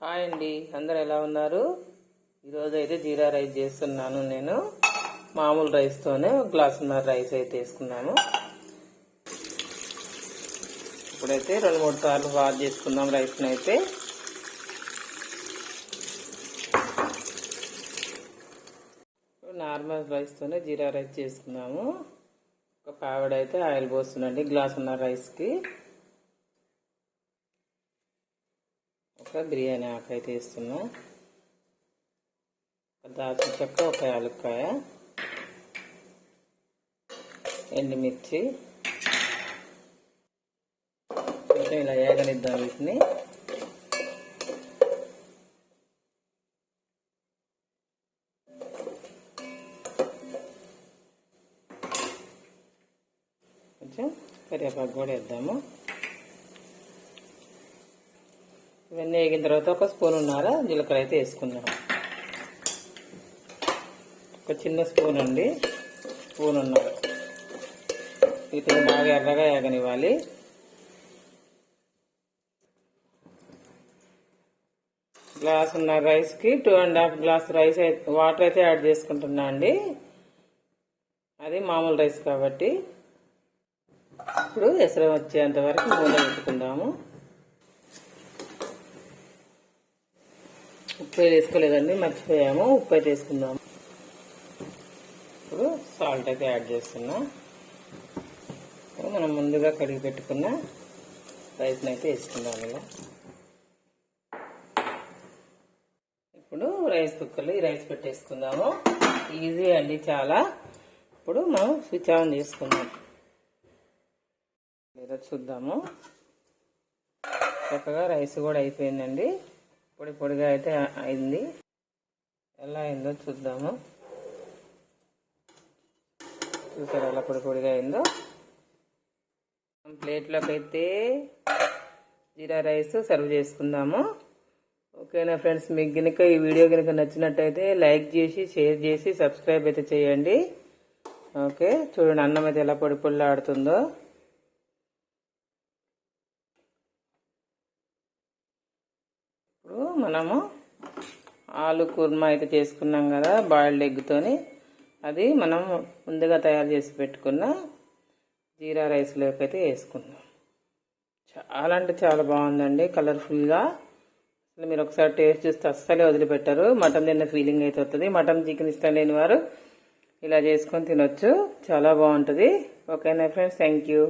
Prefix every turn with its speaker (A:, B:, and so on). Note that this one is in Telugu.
A: హాయ్ అండి. అందరు ఎలా ఉన్నారు? ఈరోజు అయితే జీరా రైస్ చేస్తున్నాను నేను. మామూలు రైస్తోనే ఒక గ్లాసున్నర రైస్ అయితే వేసుకున్నాము ఇప్పుడైతే రెండు మూడు సార్లు వాష్ చేసుకుందాం రైస్ని అయితే నార్మల్ రైస్తోనే జీరా రైస్ చేసుకున్నాము. ఒక పావిడ అయితే ఆయిల్ పోస్తుందండి గ్లాసున్నర రైస్కి. ఒక బిర్యానీ ఆకు అయితే వేస్తున్నా ఒక చెక్క ఒక యాలక్కాయ ఎండుమిర్చి కొంచెం ఇలా ఏగనిద్దాం వీటిని. కొంచెం కరివేపాకు కూడా వేద్దాము. ఇవన్నీ వేగిన తర్వాత ఒక స్పూన్ ఉన్నారా? జీలకర్ర అయితే వేసుకుందాం. ఒక చిన్న స్పూన్ అండి. స్పూన్ ఉన్నారు వీటిని బాగా ఎర్రగా వేగనివ్వాలి గ్లాస్ ఉన్న రైస్కి two and half glass rice అయితే వాటర్ అయితే యాడ్ చేసుకుంటున్నా అండి. అది మామూలు రైస్ కాబట్టి. ఇప్పుడు ఎసరం వచ్చేంత వరకు మూల పెట్టుకుందాము. ఉప్పు వేసుకోలేదండి మర్చిపోయాము. ఉప్పు అయితే వేసుకుందాము. ఇప్పుడు సాల్ట్ అయితే యాడ్ చేస్తున్నా. మనం ముందుగా కడిగి పెట్టుకున్న రైస్ని అయితే వేసుకుందాం ఇలా. ఇప్పుడు రైస్ కుక్కర్లో ఈ రైస్ పెట్టేసుకుందాము. ఈజీ అండి చాలా. ఇప్పుడు మనం స్విచ్ ఆన్ చేసుకుందాం. లేదా చూద్దాము. చక్కగా రైస్ కూడా అయిపోయిందండి. పొడి పొడిగా అయితే అయింది. ఎలా అయిందో చూద్దాము. చూసారు ఎలా పొడి పొడిగా అయిందో? ప్లేట్లోకి అయితే జీరా రైస్ సర్వ్ చేసుకుందాము. ఓకేనా ఫ్రెండ్స్ మీకు కనుక ఈ వీడియో కనుక నచ్చినట్టయితే లైక్ చేసి షేర్ చేసి సబ్స్క్రైబ్ అయితే చేయండి. ఓకే చూడండి అన్నం అయితే ఎలా పొడి ఆడుతుందో. ఇప్పుడు మనము ఆలు కుర్మా అయితే చేసుకున్నాం కదా బాయిల్డ్ ఎగ్తోని అది మనం ముందుగా తయారు చేసి పెట్టుకున్న జీరా రైస్లోకి అయితే వేసుకుందాం. చాలా అంటే చాలా బాగుందండి కలర్ఫుల్గా అసలు మీరు ఒకసారి టేస్ట్ చూస్తే అస్సలే వదిలిపెట్టరు. మటన్ తిన్న ఫీలింగ్ అయితే వస్తుంది మటన్ చికెన్ ఇష్టం లేని వారు ఇలా చేసుకొని తినొచ్చు. చాలా బాగుంటుంది. ఓకేనా ఫ్రెండ్స్? Thank you